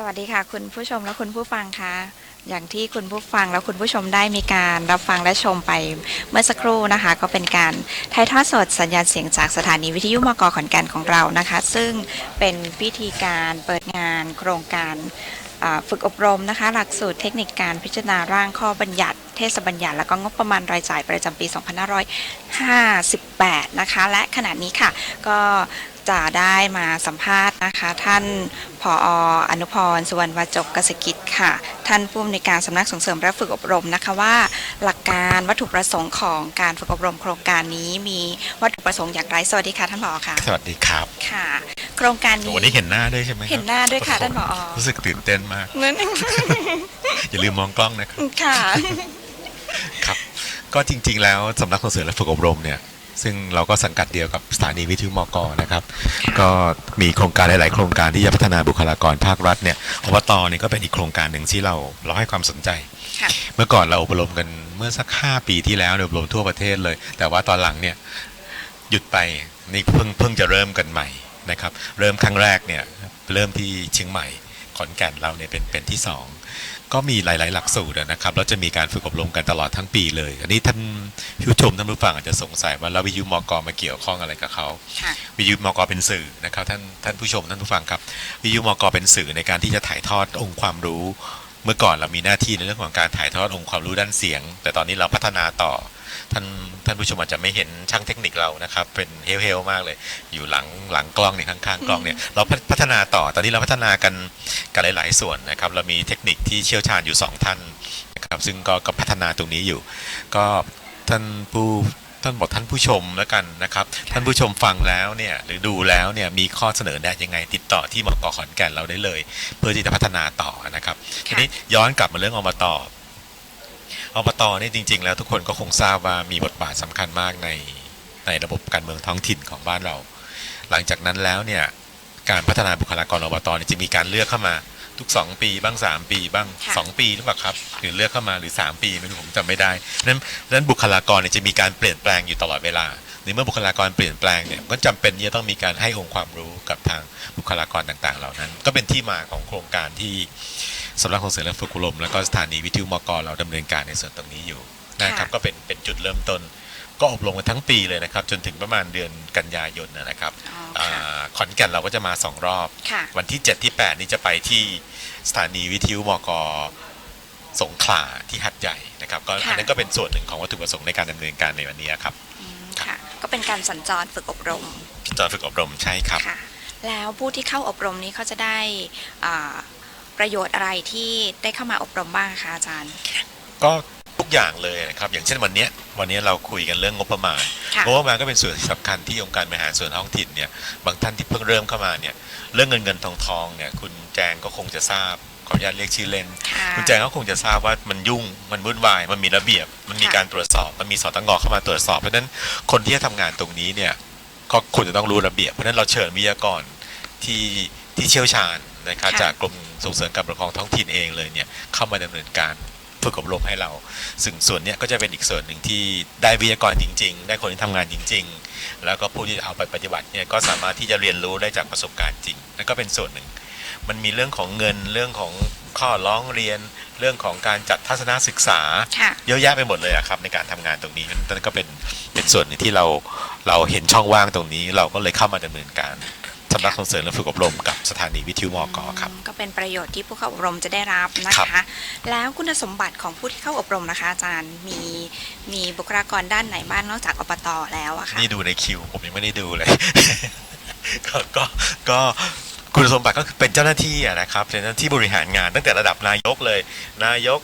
สวัสดีค่ะ คุณผู้ชมและคุณผู้ฟังคะอย่างที่คุณผู้ฟังและคุณผู้ชมได้มีการรับฟังและชมไปเมื่อสักครู่นะคะ ก็เป็นการถ่ายทอดสดสัญญาณเสียงจากสถานีวิทยุมกขอนแก่นของเรานะคะ ซึ่งเป็นพิธีการเปิดงานโครงการฝึกอบรมนะคะ หลักสูตรเทคนิคการพิจารณาร่างข้อบัญญัติ เทศบัญญัติ และก็งบประมาณรายจ่ายประจำปี 2558 นะคะ และขณะนี้ค่ะ ก็จะได้มาสัมภาษณ์นะคะ ท่านผออนุพรสุวรรณวาจกเกษตรกิจค่ะ ท่านผู้อำนวยการสำนักส่งเสริมและฝึกอบรมนะคะว่า หลักการวัตถุประสงค์ของการฝึกอบรมโครงการนี้มีวัตถุประสงค์อย่างไรสวัสดีค่ะท่านผอค่ะสวัสดีครับค่ะ โครงการนี้วันนี้เห็นหน้าด้วยใช่ไหมครับเห็นหน้าด้วยค่ะโอ้โท่านผอรู้สึกตื่นเต้นมากนั่นอย่าลืมมองกล้องนะครับค่ะครับ ก็จริง ๆ แล้วสำนักส่งเสริมและฝึกอบรมเนี่ยซึ่งเราก็สังกัดเดียวกับสถานีวิทยุมกนะครับ ก็มีโครงการหลาย ๆ โครงการที่จะพัฒนาบุคลากรภาครัฐเนี่ยอบตเนี่ยก็เป็นอีกโครงการหนึ่งที่เราเราให้ความสนใจค่ะเมื่อก่อนเราอบรมกันเมื่อสัก 5 ปีที่แล้วเนี่ยอบรมทั่วประเทศเลย แต่ว่าตอนหลังเนี่ยหยุดไปนี่เพิ่งเพิ่งจะเริ่มกันใหม่นะครับ เริ่มครั้งแรกเนี่ยเริ่มที่เชียงใหม่ ขอนแก่นเราเนี่ยเป็นเป็นที่สองก็มีหลาย ๆ หลักสูตรนะครับแล้วจะมีการฝึกอบรมกันตลอดทั้งปีเลย อันนี้ท่านผู้ชมท่านผู้ฟังอาจจะสงสัยว่าแล้ววิทยุมกมาเกี่ยวข้องอะไรกับเขาค่ะวิทยุมกเป็นสื่อนะครับท่านท่านผู้ชมท่านผู้ฟังครับวิทยุมกเป็นสื่อในการที่จะถ่ายทอดองค์ความรู้ เมื่อก่อนเรามีหน้าที่ในเรื่องของการถ่ายทอดองค์ความรู้ด้านเสียง แต่ตอนนี้เราพัฒนาต่อ ท่านท่านผู้ชมอาจจะไม่เห็นช่างเทคนิคเรานะครับ เป็นเฮลเฮลมากเลย อยู่หลังหลังกล้องเนี่ยข้างๆกล้องเนี่ยเราพัฒพัฒนาต่อตอนนี้เราพัฒนากันกันหลาย ๆ ส่วนนะครับ เรามีเทคนิคที่เชี่ยวชาญอยู่สองท่านนะครับ ซึ่งก็ก็พัฒนาตรงนี้อยู่ ก็ท่านผู้ท่านบอกท่านผู้ชมแล้วกันนะครับ ท่านผู้ชมฟังแล้วเนี่ยหรือดูแล้วเนี่ยมีข้อเสนอแนะยังไงติดต่อที่มกขอนแก่นเราได้เลย เพื่อที่จะพัฒนาต่อนะครับทีนี้ย้อนกลับมาเรื่องอบต อบตนี่จริง ๆ แล้วทุกคนก็คงทราบว่ามีบทบาทสำคัญมากในในระบบการเมืองท้องถิ่นของบ้านเรา หลังจากนั้นแล้วเนี่ยการพัฒนาบุคลากรอบตเนี่ยจะมีการเลือกเข้ามาทุก 2 ปีบ้าง 3 ปีบ้างค่ะ2ปีหรือเปล่าครับหรือเลือกเข้ามาหรือ 3 ปีไม่รู้ผมจำไม่ได้นั้นนั้นบุคลากรเนี่ยจะมีการเปลี่ยนแปลงอยู่ตลอดเวลาในเมื่อบุคลากรเปลี่ยนแปลงเนี่ยก็จำเป็นที่จะต้องมีการให้องค์ความรู้กับทางบุคลากรต่างๆ เหล่านั้น ก็เป็นที่มาของโครงการที่ สำนักส่งเสริมและฝึกอบรมแล้วก็สถานีวิทยุมกเราดำเนินการในส่วนตรงนี้อยู่นะครับค่ะก็เป็นเป็นจุดเริ่มต้นก็อบรมกันทั้งปีเลยนะครับ จนถึงประมาณเดือนกันยายนนะนะครับอ๋อค่ะาขอนแก่นเราก็จะมา2รอบค่ะวันที่ 7 ที่ 8 นี้จะไปที่สถานีวิทยุมกสงขลาที่หัดใหญ่นะครับก็ค่ะอันนั้นก็เป็นส่วนหนึ่งของวัตถุประสงค์ในการดำเนินการในวันนี้ครับอืมค่ะ ก็เป็นการสัญจรฝึกอบรมจอนฝึกอบรมใช่ครับค่ะแล้วผู้ที่เข้าอบรมนี้เขาจะได้อ่า ประโยชน์อะไรที่ได้เข้ามาอบรมบ้างคะอาจารย์ ก็ทุกอย่างเลยนะครับอย่างเช่นวันเนี้ยวันนี้เราคุยกันเรื่องงบประมาณค่ะงบประมาณก็เป็นส่วนสำคัญที่องค์การบริหารส่วนท้องถิ่นเนี่ยบางท่านที่เพิ่งเริ่มเข้ามาเนี่ยเรื่องเงินเงินทองทองเนี่ยคุณแจงก็คงจะทราบขออนุญาตเรียกชื่อเล่นค่ะคุณแจงก็คงจะทราบว่ามันยุ่งมันวุ่นวาย มันมีระเบียบ มันมีค่ะการตรวจสอบ มันมีสตงเข้ามาตรวจสอบ เพราะฉะนั้นคนที่จะทำงานตรงนี้เนี่ยก็ควรจะต้องรู้ระเบียบ เพราะฉะนั้นเราเชิญวิทยากรที่ที่เชี่ยวชาญนะครับค่ะจากกรม ส่งเสริมการปกครองท้องถิ่นเองเลยเนี่ยเข้ามาดำเนินการฝึกอบรมให้เรา ซึ่งส่วนเนี้ยก็จะเป็นอีกส่วนหนึ่งที่ได้วิทยากรจริง ๆ ได้คนที่ทำงานจริง ๆ แล้วก็ผู้ที่เอาไปปฏิบัติเนี่ยก็สามารถที่จะเรียนรู้ได้จากประสบการณ์จริงนั่นก็เป็นส่วนหนึ่ง มันมีเรื่องของเงินเรื่องของข้อร้องเรียนเรื่องของการจัดทัศนศึกษาค่ะเยอะแยะไปหมดเลยอะครับในการทำงานตรงนี้นั่นก็เป็นเป็นส่วนหนึ่งที่เราเราเห็นช่องว่างตรงนี้ เราก็เลยเข้ามาดำเนินการ สำนักส่งเสริมและฝึกอบรมกับสถานีวิทยุมกครับ ก็เป็นประโยชน์ที่ผู้เข้าอบรมจะได้รับนะครัคะ บ แล้วคุณสมบัติของผู้ที่เข้าอบรมนะคะ อาจารย์มีมีบุคลากรด้านไหนบ้างนอกจากอบตแล้วอะคะนี่ดูในคิว ผมยังไม่ได้ดูเลย ก็ก็ก็คุณสมบัติก็คือเป็นเจ้าหน้าที่อะนะครับเป็นเจ้าหน้าที่บริหารงานตั้งแต่ระดับนายกเลย นายก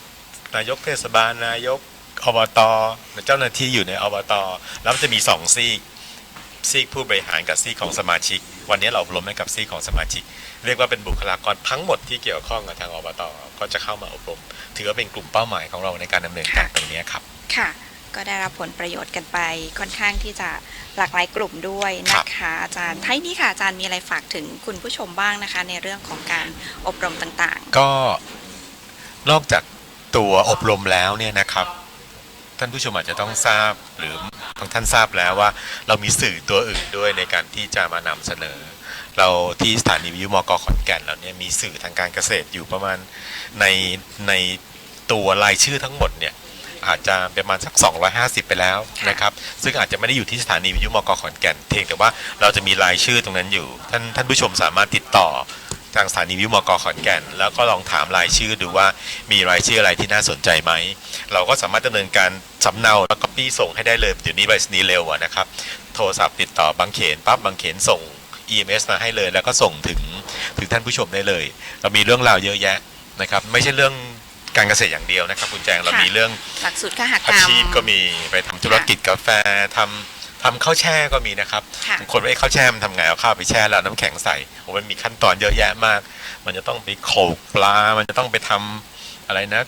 นายกเทศบาลนายกอบตเจ้าหน้าที่อยู่ในอบตแล้วมันจะมีสองซีก ซีกผู้บริหารกับซีกของสมาชิก วันนี้เราอบรมให้กับซีกของสมาชิก เรียกว่าเป็นบุคลากรทั้งหมดที่เกี่ยวข้องกับทางอบตก็จะเข้ามาอบรม ถือว่าเป็นกลุ่มเป้าหมายของเราในการดำเนินการตรงนี้ครับค่ะก็ได้รับผลประโยชน์กันไปค่อนข้างที่จะหลากหลายกลุ่มด้วยนะคะอาจารย์ท้ายนี้ค่ะอาจารย์มีอะไรฝากถึงคุณผู้ชมบ้างนะคะ ในเรื่องของการอบรมต่างก็นอกจากตัวอบรมแล้วเนี่ยนะครับ ท่านผู้ชมอาจจะต้องทราบหรือบางท่านทราบแล้วว่า เรามีสื่อตัวอื่นด้วยในการที่จะมานำเสนอ เราที่สถานีวิทยุมกขอนแก่นเราเนี่ยมีสื่อทางการเกษตรอยู่ประมาณในในตัวรายชื่อทั้งหมดเนี่ยอาจจะประมาณสัก 250 ไปแล้วนะครับซึ่งอาจจะไม่ได้อยู่ที่สถานีวิทยุมกขอนแก่นเพียงแต่ว่าเราจะมีรายชื่อตรงนั้นอยู่ ท่านท่านผู้ชมสามารถติดต่อ ทางสถานีวิทยุมกขอนแก่น แล้วก็ลองถามรายชื่อดูว่ามีรายชื่ออะไรที่น่าสนใจไหม เราก็สามารถดำเนินการสำเนาแล้วก็ปี้ส่งให้ได้เลยเดี๋ยวนี้ไปรษณีย์เร็วอะนะครับ โทรศัพท์ติดต่อบางเขนปั๊บบางเขนส่ง EMS มาให้เลย แล้วก็ส่งถึงถึงท่านผู้ชมได้เลย เรามีเรื่องราวเยอะแยะนะครับ ไม่ใช่เรื่องการเกษตรอย่างเดียวนะครับ คุณแจงเราค่ะมีเรื่องหลักสูตรข้าหกอารรมชีพก็มีไปทำธุรกิจกาแฟทำทำข้าวแช่ก็มีนะครับค่ะบางคนว่าเอ้ข้าวแช่มันทำไงเอาข้าวไปแช่แล้วเอาน้ำแข็งใส่โอ้ มันมีขั้นตอนเยอะแยะมาก มันจะต้องไปโขลกปลา มันจะต้องไปทำอะไรนะ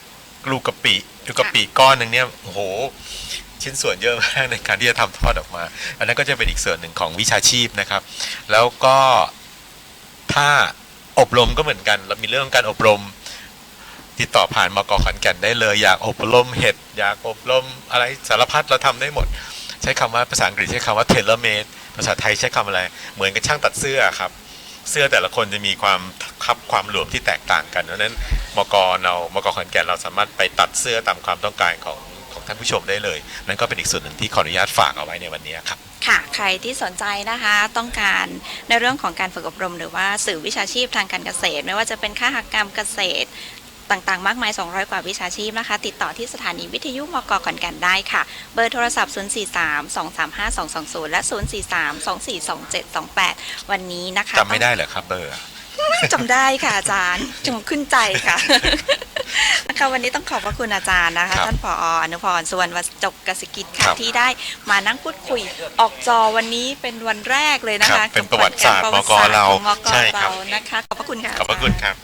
ลูกกะปิลูกกะปิก้อนหนึ่งเนี่ยโอ้โห ชิ้นส่วนเยอะมากในการที่จะทำทอดออกมา อันนั้นก็จะเป็นอีกส่วนหนึ่งของวิชาชีพนะครับ แล้วก็ถ้าอบรมก็เหมือนกัน เรามีเรื่องของการอบรมติดต่อผ่านมกขอนแก่นได้เลย อยากอบรมเห็ดอยากอบรมอะไรสารพัดเราทำได้หมด ใช้คำว่าภาษาอังกฤษใช้คำว่า tailor made ภาษาไทยใช้คำอะไร เหมือนกับช่างตัดเสื้อครับ เสื้อแต่ละคนจะมีความคับความหลวมที่แตกต่างกันเพราะนั้นมกเรามกขอนแก่นเราสามารถไปตัดเสื้อตามความต้องการของของท่านผู้ชมได้เลย นั่นก็เป็นอีกส่วนหนึ่งที่ขออนุญาตฝากเอาไว้ในวันนี้ครับค่ะใครที่สนใจนะคะต้องการในเรื่องของการฝึกอบรม หรือว่าสื่อวิชาชีพทางการเกษตร ไม่ว่าจะเป็นค่าหักกรรมเกษตร ต่างๆ มากมาย 200 กว่าวิชาชีพนะคะ ติดต่อที่สถานีวิทยุมกขอนแก่นได้ค่ะ เบอร์โทรศัพท์ 043-235-220 และ 043-242728 วันนี้นะคะจำไม่ได้เหรอครับเบอร์จำได้ค่ะอาจารย์จงขึ้นใจค่ะนะคะวันนี้ต้องขอบพระคุณอาจารย์นะคะครับท่านผออนุพรสุวรรณวจกกสิกิจครัค่ะบที่ได้มานั่งพูดคุยออกจอวันนี้เป็นวันแรกเลยนะครัคะบเป็นประวัติศาสตร์กับมกเราของมกใช่ครับเรานะคะขอบพระคุณค่ะขอบพระคุณครับ